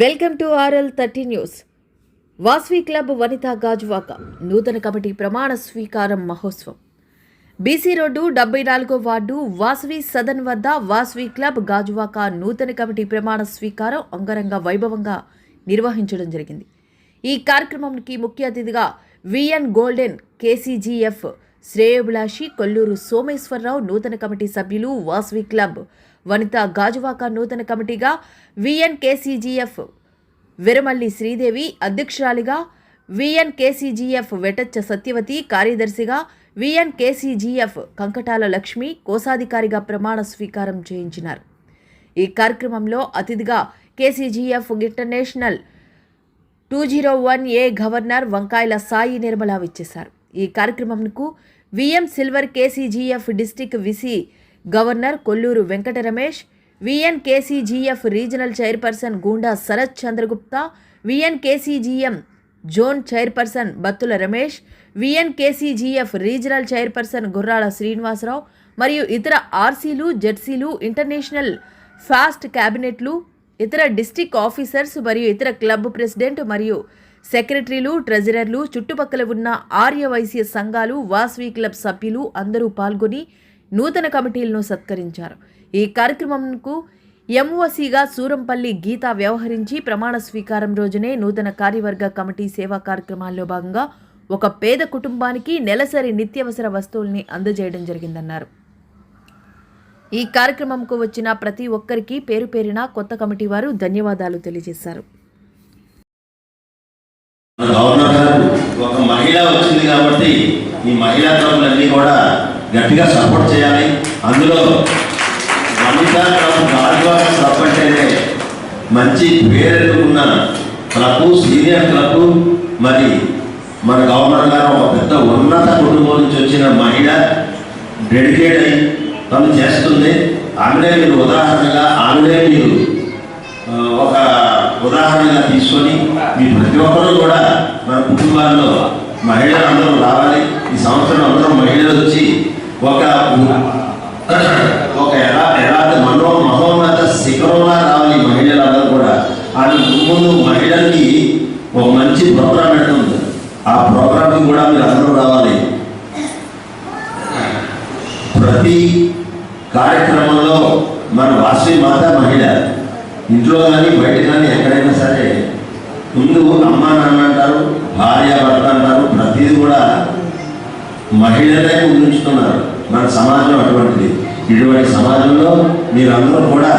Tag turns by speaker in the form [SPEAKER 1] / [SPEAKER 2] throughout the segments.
[SPEAKER 1] Welcome to RL thirty news. Vasavi club Vanitha Gajuwaka నూతన committee ప్రమాణ స్వీకారం మహోత్సవం. బీసీ రోడ్డు డెబ్బై నాలుగో వార్డు వాస్వి సదన్ వద్ద వాస్వి క్లబ్ గాజువాక నూతన కమిటీ ప్రమాణ స్వీకారం అంగరంగ వైభవంగా నిర్వహించడం జరిగింది. ఈ కార్యక్రమానికి ముఖ్య అతిథిగా విఎన్ గోల్డెన్ కేసీజీఎఫ్ శ్రేయోభిలాషి కొల్లూరు సోమేశ్వరరావు నూతన కమిటీ సభ్యులు వాస్వి క్లబ్ వనిత గాజువాక నూతన కమిటీగా విఎన్ కేసీజీఎఫ్ వెరమల్లి శ్రీదేవి అధ్యక్షురాలిగా విఎన్ కేసీజీఎఫ్ వెటచ్చ సత్యవతి కార్యదర్శిగా విఎన్ కేసీజీఎఫ్ కంకటాల లక్ష్మి కోశాధికారిగా ప్రమాణ స్వీకారం చేయించినారు. ఈ కార్యక్రమంలో అతిథిగా KCGF international two zero one A governor Vankayala Sai Nirmala విచ్చేశారు. ఈ కార్యక్రమంకు VM silver KCGF district VC governor Kolluru Venkata Ramesh VN KCGF regional chairperson Gunda Sarath Chandragupta VN KCGM zone chairperson Battula Ramesh VN KCGF regional chairperson Gurrala Srinivasarao మరియు ఇతర ఆర్సీలు జెర్సీలు international fast క్యాబినెట్లు ఇతర district officers మరియు ఇతర club president మరియు సెక్రటరీలు ట్రెజరర్లు చుట్టుపక్కల ఉన్న ఆర్యవైశ్య సంఘాలు వాస్వి క్లబ్ సభ్యులు అందరూ పాల్గొని నూతన కమిటీలను సత్కరించారు. ఈ కార్యక్రమంకు ఎంఓసీగా సూరంపల్లి గీత వ్యవహరించి ప్రమాణ స్వీకారం రోజునే నూతన కార్యవర్గ కమిటీ సేవా కార్యక్రమాల్లో భాగంగా ఒక పేద కుటుంబానికి నెలసరి నిత్యవసర వస్తువుల్ని అందజేయడం జరిగిందన్నారు. ఈ కార్యక్రమంకు వచ్చిన ప్రతి ఒక్కరికి పేరు పేరిన కొత్త కమిటీ వారు ధన్యవాదాలు తెలియజేశారు.
[SPEAKER 2] ఒక మహిళ వచ్చింది కాబట్టి ఈ మహిళా క్లబ్లన్నీ కూడా గట్టిగా సపోర్ట్ చేయాలి. అందులో వనితా క్లబ్ గాజువాక క్లబ్ అంటేనే మంచి పేరు ఉన్న క్లబ్ సీనియర్ క్లబ్ మరి మన గవర్నర్ గారు ఒక పెద్ద ఉన్నత కుటుంబం నుంచి వచ్చిన మహిళ డెడికేట్ అయి తను చేస్తుంది. ఆమెనే మీరు ఉదాహరణగా ఆమెనే మీరు ఒక ఉదాహరణగా తీసుకొని మీ ప్రతి ఒక్కరూ కూడా మన కుటుంబాల్లో మహిళలు అందరూ రావాలి. ఈ సంవత్సరం అందరూ మహిళలు వచ్చి ఒక ఒక ఎలా ఎలా మనో మహోన్నత శిఖరంలా రావాలి మహిళలందరూ కూడా. అని ముందు మహిళలకి ఒక మంచి ప్రోగ్రాం పెడుతుంది ఆ ప్రోగ్రాంకి కూడా మీరు అందరూ రావాలి. ప్రతి కార్యక్రమంలో మన వాసవి మాత మహిళ. ఇంట్లో కానీ బయట కానీ ఎక్కడైనా సరే ముందు అమ్మ నాన్న అంటారు భార్య భర్త అంటారు ప్రతిదీ కూడా మహిళలే ముందుంచుతున్నారు. మన సమాజం ఇటువంటి సమాజంలో మీరందరూ కూడా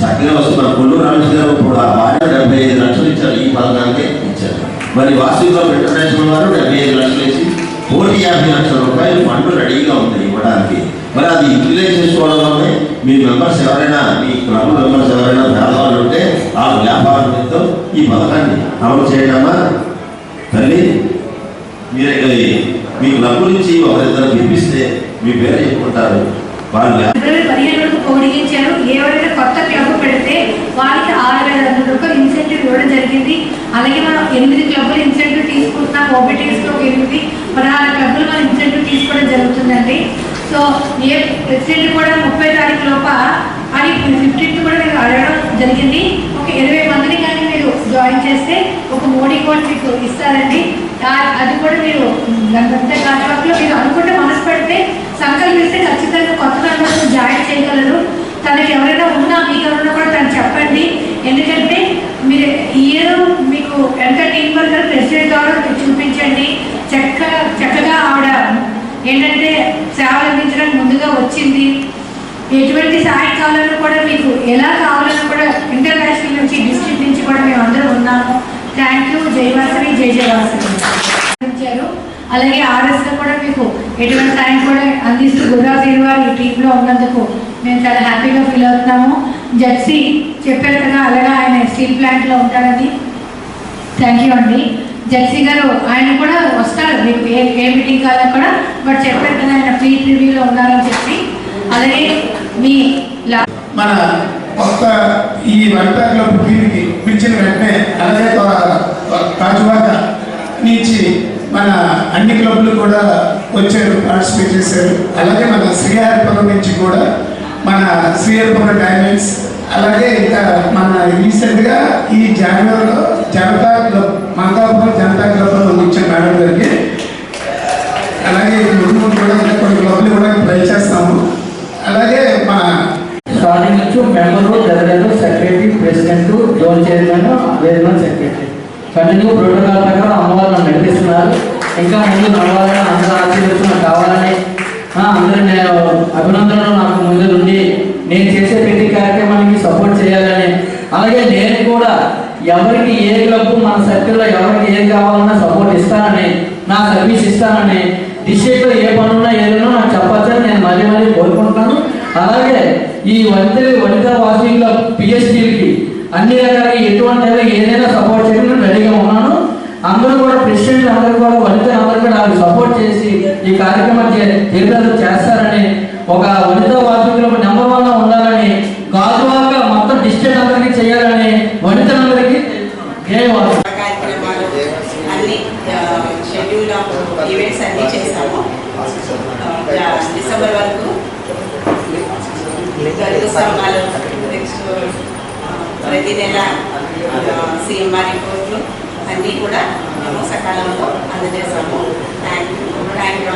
[SPEAKER 2] చక్కగా వస్తున్నారు. కొల్లూరు రమేష్ గారు ఇప్పుడు ఆ భార్య డెబ్బై ఐదు లక్షలు ఇచ్చారు. ఈ పథకానికి ఇచ్చారు. మరి వాసుగా ఇంటర్నేషనల్ వారు డెబ్బై ఐదు లక్షలు ఇచ్చి కోటి యాభై లక్షల రూపాయలు ఫండ్ రెడీగా ఉంది ఇవ్వడానికి. మరి అది యూటిలైజ్ చేసుకోవడం వల్లనే మీ మెంబర్స్ ఎవరైనా మీ క్లబ్ మెంబర్స్ ఎవరైనా పేదవాళ్ళు ఉంటే ఆ వ్యాపారంతో ఈ పథకాన్ని అమలు చేయడమా? తల్లి మీరు మీ క్లబ్ నుంచి ఒకరిద్దరు పిలిపిస్తే మీ పేరు చెప్పుకుంటారు.
[SPEAKER 3] పదిహేను వరకు పొడిగించారు ఎవరైనా కొత్త క్లబ్ పెడితే వాళ్ళకి ఆరు వేల ఐదు వందల రూపాయలు ఇన్సెంటివ్ ఇవ్వడం జరిగింది. అలాగే మనం ఎనిమిది క్లబ్లు ఇన్సెంటివ్ తీసుకుంటున్నాం. ఓబిటీస్లో ఒక ఎనిమిది పదహారు క్లబ్లు మనం ఇన్సెంటివ్ తీసుకోవడం జరుగుతుందండి. సో ఏ ప్రెసిడెంట్ కూడా ముప్పై తారీఖు లోప అది ఫిఫ్టీన్త్ కూడా మీరు అడగడం జరిగింది. ఒక ఇరవై జాయిన్ చేస్తే ఒక మోడీ కోడ్ మీకు ఇస్తారండి. అది కూడా మీరు గంట కాకపోతే మీరు అనుకుంటే మనసు పెడితే సంకల్పిస్తే ఖచ్చితంగా కొత్త మెంబర్స్ జాయిన్ చేయగలరు. తనకి ఎవరైనా ఉన్నా మీకు ఎవరైనా కూడా తను చెప్పండి. ఎందుకంటే మీరు ఇయర్ మీకు ఎంత టీం వర్కర్ ప్రెసిడెంట్ ద్వారా చూపించండి. చక్క చక్కగా ఆవిడ ఏంటంటే సేవలు అందించడానికి ముందుగా వచ్చింది. ఎటువంటి సహాయం కావాలన్నా కూడా మీకు ఎలా కావాలన్నా కూడా ఇంటర్నేషనల్ నుంచి డిస్ట్రిక్ట్ నుంచి కూడా మేము అందరూ ఉన్నాము. థ్యాంక్ యూ జయవాసవి జై జయవాసవి. ఇచ్చారు అలాగే ఆర్ఎస్ కూడా మీకు ఎటువంటి టైం కూడా అందిస్తూ గురా శ్రీవారి ఈ టీంలో ఉన్నందుకు మేము చాలా హ్యాపీగా ఫీల్ అవుతున్నాము. జెర్సీ చెప్పారు కదా అలాగే ఆయన స్టీల్ ప్లాంట్లో ఉంటారని. థ్యాంక్ యూ అండి. జెర్సీ గారు ఆయన కూడా వస్తారు. మీకు ఏ ఏ మీటింగ్ కావాలని కూడా బట్ చెప్పారు కదా ఆయన ఫ్రీ రివ్యూలో ఉన్నారని చెప్పి. అలాగే మీ
[SPEAKER 4] మన కొత్త ఈ వంట క్లబ్ పిలిచిన వెంటనే అలాగే కాజువాక నుంచి మన అన్ని క్లబ్లు కూడా వచ్చారు పార్టిసిపేట్ చేశారు. అలాగే మన శ్రీహరిపురం నుంచి కూడా మన శ్రీహరిపురం డైమండ్స్ అలాగే ఇంకా మన రీసెంట్గా ఈ జనవరిలో జనతా క్లబ్ మంగాపురం జనతా క్లబ్లో ఇచ్చిన మేడం గారికి అలాగే ముందు ముందు కూడా కొన్ని క్లబ్లు కూడా ట్రై చేస్తారు అలాగే మన
[SPEAKER 5] స్టార్టింగ్ నుంచి member general secretary president zone chairman regional secretary continue protocol ప్రకారం అమ్మవారు నన్ను నడిపిస్తున్నారు ఇంకా ముందు నడవాలని అందరూ ఆశీర్వచనం కావాలని ఆ, అందరూ నేను అభినందనలు నాకు ముందు నుండి నేను చేసే ప్రతి కార్యక్రమానికి సపోర్ట్ చేయాలని అలాగే నేను కూడా ఎవరికి ఏ క్లబ్ మన సర్కిల్లో ఎవరికి ఏం కావాలన్నా సపోర్ట్ ఇస్తానని నా సర్వీస్ ఇస్తానని డిస్ట్రిక్ట్లో ఏ పనున్నా ఏదైనా నాకు చెప్పచ్చని నేను మరీ మరీ కోరుకుంటున్నాను. అలాగే ఈ వనిత వనిత వాసింగ్ల పిహెచ్డీలకి అన్ని రకాల ఎటువంటి ఏదైనా సపోర్ట్ చేయడం రెడీగా ఉన్నాను. అందరూ కూడా ప్రెసిడెంట్ అందరూ కూడా వనిత అందరూ కూడా నాకు సపోర్ట్ చేసి ఈ కార్యక్రమం తీర్థాలు చేస్తారని ఒక వనిత వాసింగ్లో నెంబర్ వన్ ఉండాలని గాజువాక మొత్తం డిస్ట్రిక్ట్ అందరికీ చేయాలని వనిత ధ్యేయవాదం
[SPEAKER 6] కార్యక్రమాలు అన్ని షెడ్యూల్ ఆఫ్ ఈవెంట్స్ అన్ని చేశాము. డిసెంబర్ వరకు. గరుడు స్తంభాలు నెక్స్ట్ ప్రతి నెల సీఎంఆర్ రిపోర్ట్లు అన్నీ కూడా మేము సకాలంలో అందజేశాము థ్యాంక్ యూ థ్యాంక్ యూ